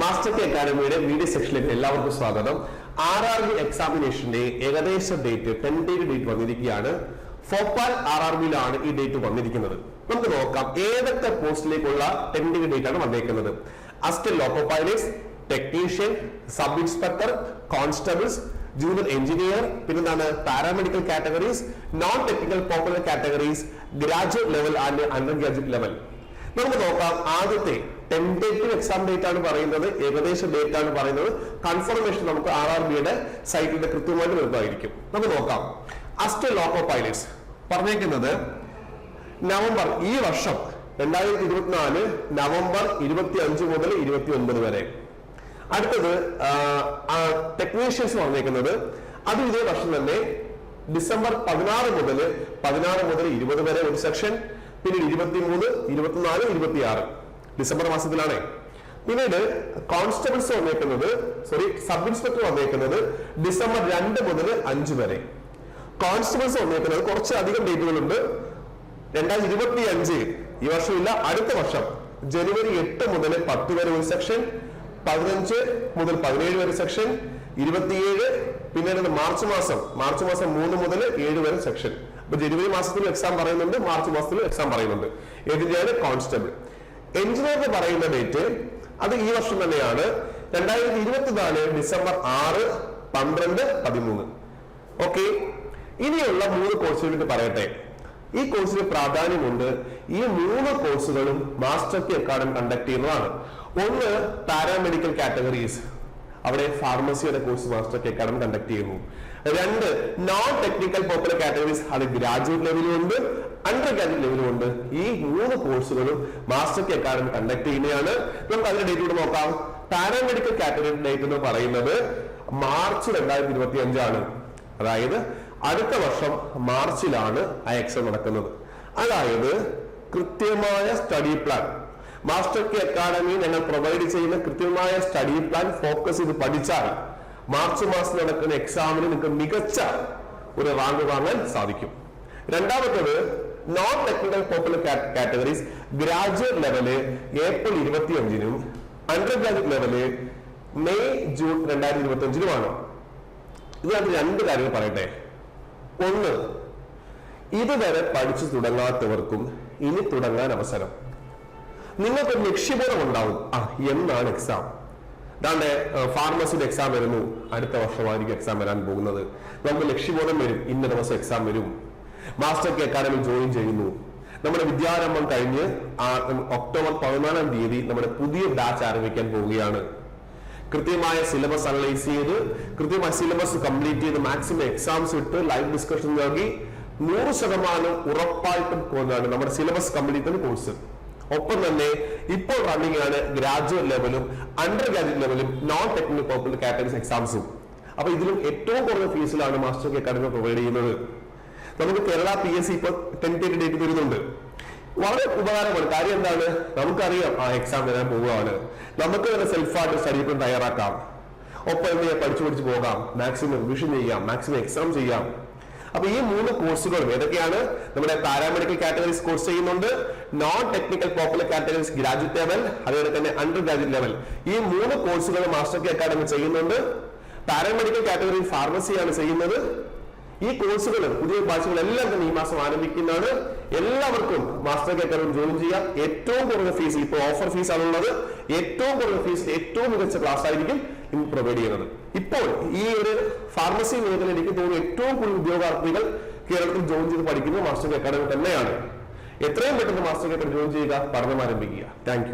Master K അക്കാഡമിയുടെ video സെക്ഷനിലേക്ക് എല്ലാവർക്കും സ്വാഗതം. ആർ ആർ ബി എക്സാമിനേഷന്റെ ഏകദേശ ഡേറ്റ് ടെൻഡേറ്റ് ഡേറ്റ് വന്നിരിക്കുകയാണ്. ഫോപ്പാൽ ആർ ആർ ബിയിലാണ് ഈ ഡേറ്റ് വന്നിരിക്കുന്നത്. നമുക്ക് നോക്കാം ഏതൊക്കെ പോസ്റ്റിലേക്കുള്ള ടെൻഡിംഗ് ഡേറ്റ് ആണ് വന്നേക്കുന്നത്. Assistant loco pilots technician sub inspector constables junior engineer പിന്നെന്താണ് paramedical categories non technical popular categories graduate level and undergraduate level നമുക്ക് നോക്കാം ആദ്യത്തെ ടെന്റേറ്റീവ് എക്സാം ഡേറ്റ് ആണ് പറയുന്നത് ഏകദേശ ഡേറ്റ് ആണ് പറയുന്നത്. കൺഫർമേഷൻ നമുക്ക് ആർ ആർ ബിയുടെ സൈറ്റിന്റെ കൃത്യമായിട്ട് വരുന്നതായിരിക്കും. നമുക്ക് നോക്കാം. അസ്റ്റ് ലോക്കോ പൈലറ്റ്സ് പറഞ്ഞേക്കുന്നത് നവംബർ ഈ വർഷം രണ്ടായിരത്തി ഇരുപത്തിനാല് നവംബർ ഇരുപത്തി അഞ്ച് മുതൽ ഇരുപത്തി ഒൻപത് വരെ. അടുത്തത് ടെക്നീഷ്യൻസ് പറഞ്ഞേക്കുന്നത് അത് ഇതേ വർഷം തന്നെ ഡിസംബർ പതിനാറ് മുതൽ പതിനാറ് മുതൽ ഇരുപത് വരെ ഒരു സെക്ഷൻ പിന്നീട് ഇരുപത്തി മൂന്ന് ഇരുപത്തിനാല് ഇരുപത്തിയാറ്. ഡിസംബർ മാസത്തിലാണ്. പിന്നീട് കോൺസ്റ്റബിൾസ് വന്നേക്കുന്നത് സോറി സബ് ഇൻസ്പെക്ടർ വന്നേക്കുന്നത് ഡിസംബർ രണ്ട് മുതൽ അഞ്ച് വരെ. കോൺസ്റ്റബിൾസ് വന്നേക്കുന്നത് കുറച്ച് അധികം ഡേറ്റുകളുണ്ട്. രണ്ടായിരത്തി ഇരുപത്തി അഞ്ച് ഈ വർഷമില്ല അടുത്ത വർഷം ജനുവരി എട്ട് മുതൽ പത്ത് വരെ ഒരു സെക്ഷൻ പതിനഞ്ച് മുതൽ പതിനേഴ് വരെ സെക്ഷൻ ഇരുപത്തിയേഴ് പിന്നീട് മാർച്ച് മാസം മാർച്ച് മാസം മൂന്ന് മുതൽ ഏഴ് വരെ സെക്ഷൻ. അപ്പൊ ജനുവരി മാസത്തിലും എക്സാം പറയുന്നുണ്ട് മാർച്ച് മാസത്തിലും എക്സാം പറയുന്നുണ്ട്. ഏതിന്റെയാണ് കോൺസ്റ്റബിൾ. എഞ്ചിനീയറിന് പറയുന്ന ഡേറ്റ് അത് ഈ വർഷം തന്നെയാണ്. രണ്ടായിരത്തി ഇരുപത്തിനാല് ഡിസംബർ ആറ് പന്ത്രണ്ട് പതിമൂന്ന്. ഓക്കെ ഇനിയുള്ള മൂന്ന് കോഴ്സുകൾ പറയട്ടെ. ഈ കോഴ്സിന് പ്രാധാന്യമുണ്ട്. ഈ മൂന്ന് കോഴ്സുകളും മാസ്റ്റർ കി അക്കാഡമി കണ്ടക്ട് ചെയ്യുന്നതാണ്. ഒന്ന് പാരാമെഡിക്കൽ കാറ്റഗറീസ് അവിടെ ഫാർമസിയുടെ course master K academy conduct ചെയ്യുന്നു. രണ്ട് നോൺ ടെക്നിക്കൽ പോപ്പുലർ കാറ്റഗറീസ് അത് ഗ്രാജുവേറ്റ് ലെവലും ഉണ്ട് അണ്ടർ ഗ്രാജുവേറ്റ് ലെവലും ഉണ്ട്. ഈ മൂന്ന് കോഴ്സുകളും മാസ്റ്റർ കി അക്കാഡമി കണ്ടക്ട് ചെയ്യുന്നതാണ്. നമുക്ക് അതിന്റെ ഡേറ്റ് കൂടെ നോക്കാം. പാരാമെഡിക്കൽ കാറ്റഗറി ഡേറ്റ് എന്ന് പറയുന്നത് മാർച്ച് രണ്ടായിരത്തി ഇരുപത്തി അഞ്ചാണ് അതായത് അടുത്ത വർഷം മാർച്ചിലാണ് ആ എക്സാം നടക്കുന്നത്. അതായത് കൃത്യമായ study plan master K academy ഞങ്ങൾ പ്രൊവൈഡ് ചെയ്യുന്ന കൃത്യമായ സ്റ്റഡി പ്ലാൻ ഫോക്കസ് ഇത് പഠിച്ചാൽ മാർച്ച് മാസം നടക്കുന്ന എക്സാമിന് നിങ്ങൾക്ക് മികച്ച ഒരു റാങ്ക് വാങ്ങാൻ സാധിക്കും. രണ്ടാമത്തത് non technical popular categories graduate level April ഇരുപത്തി അഞ്ചിനും under graduate level May June രണ്ടായിരത്തി ഇരുപത്തി അഞ്ചിനുമാണ് ഇതിനകത്ത് രണ്ട് കാര്യങ്ങൾ പറയട്ടെ. ഒന്ന് ഇതുവരെ പഠിച്ചു തുടങ്ങാത്തവർക്കും ഇനി തുടങ്ങാൻ അവസരം. നിങ്ങൾക്ക് ഒരു ലക്ഷ്യബോധം ഉണ്ടാവും. ആ എന്നാണ് എക്സാം അതാണ്ട് ഫാർമസിയുടെ എക്സാം വരുന്നു. അടുത്ത വർഷമായിരിക്കും എക്സാം വരാൻ പോകുന്നത്. നമുക്ക് ലക്ഷ്യബോധം വരും. ഇന്ന ദിവസം എക്സാം വരും. മാസ്റ്റർ കെ അക്കാഡമി ജോയിൻ ചെയ്യുന്നു. നമ്മുടെ വിദ്യാരംഭം കഴിഞ്ഞ് ആ ഒക്ടോബർ പതിനാലാം തീയതി നമ്മുടെ പുതിയ ബാച്ച് ആരംഭിക്കാൻ പോവുകയാണ്. കൃത്യമായ സിലബസ് അനലൈസ് ചെയ്ത് കൃത്യമായ സിലബസ് കംപ്ലീറ്റ് ചെയ്ത് മാക്സിമം എക്സാംസ് ഇട്ട് ലൈവ് ഡിസ്കഷൻ നൽകി നൂറ് ശതമാനം ഉറപ്പായിട്ടും നമ്മുടെ സിലബസ് കംപ്ലീറ്റ് കോഴ്സ് ഒപ്പം തന്നെ ഇപ്പോൾ റണ്ണിംഗ് ആണ് ഗ്രാജുവേറ്റ് ലെവലും അണ്ടർ ഗ്രാജുവേറ്റ് ലെവലും നോൺ ടെക്നിക്കൽ പോപ്പുലർ കാറ്റഗറീസ് എക്സാംസും അപ്പൊ ഇതിലും ഏറ്റവും കുറഞ്ഞ ഫീസിലാണ് മാസ്റ്റർ അക്കാഡമി പ്രൊവൈഡ് ചെയ്യുന്നത്. നമുക്ക് കേരള പി എസ് സി ഇപ്പൊ ടെൻത്ത് ഡേറ്റ് വരുന്നുണ്ട് വളരെ ഉപകാരമാണ്. കാര്യം എന്താണ്? നമുക്കറിയാം ആ എക്സാം വരാൻ പോവുകയാണ്. നമുക്ക് തന്നെ സെൽഫായിട്ട് സ്റ്റഡി പ്ലാൻ തയ്യാറാക്കാം. ഒപ്പം പഠിച്ചു പഠിച്ചു പോകാം. മാക്സിമം റിവിഷൻ ചെയ്യാം. മാക്സിമം എക്സാം ചെയ്യാം. അപ്പൊ ഈ മൂന്ന് കോഴ്സുകളും ഏതൊക്കെയാണ്? നമ്മുടെ പാരാമെഡിക്കൽ കാറ്റഗറീസ് കോഴ്സ് ചെയ്യുന്നുണ്ട്. Non technical popular categories graduate level അതുപോലെ തന്നെ അണ്ടർ ഗ്രാജുവേറ്റ് ലെവൽ ഈ മൂന്ന് കോഴ്സുകൾ മാസ്റ്റർ കെ അക്കാഡമി ചെയ്യുന്നുണ്ട്. പാരാമെഡിക്കൽ കാറ്റഗറി ഫാർമസിയാണ് ചെയ്യുന്നത്. ഈ കോഴ്സുകൾ പുതിയ ബാച്ചുകൾ എല്ലാം തന്നെ ഈ മാസം ആരംഭിക്കുന്നതാണ്. എല്ലാവർക്കും മാസ്റ്റർ കേട്ടവരും ജോയിൻ ചെയ്യാം. ഏറ്റവും കുറഞ്ഞ ഫീസ് ഇപ്പോൾ ഓഫർ ഫീസ് ആണുള്ളത് ഏറ്റവും കുറഞ്ഞ ഫീസ് ഏറ്റവും മികച്ച ക്ലാസ് ആയിരിക്കും ഇന്ന് പ്രൊവൈഡ് ചെയ്യുന്നത്. ഇപ്പോൾ ഈ ഒരു ഫാർമസി മേഖല എനിക്ക് തോന്നുന്നു ഏറ്റവും കൂടുതൽ ഉദ്യോഗാർത്ഥികൾ കേരളത്തിൽ ജോയിൻ ചെയ്ത് പഠിക്കുന്നത് മാസ്റ്റർ അക്കാഡമി തന്നെയാണ്. എത്രയും പെട്ടെന്ന് മാസ്റ്റർ കെ ജോയിൻ ചെയ്യുക പഠനം ആരംഭിക്കുക. താങ്ക്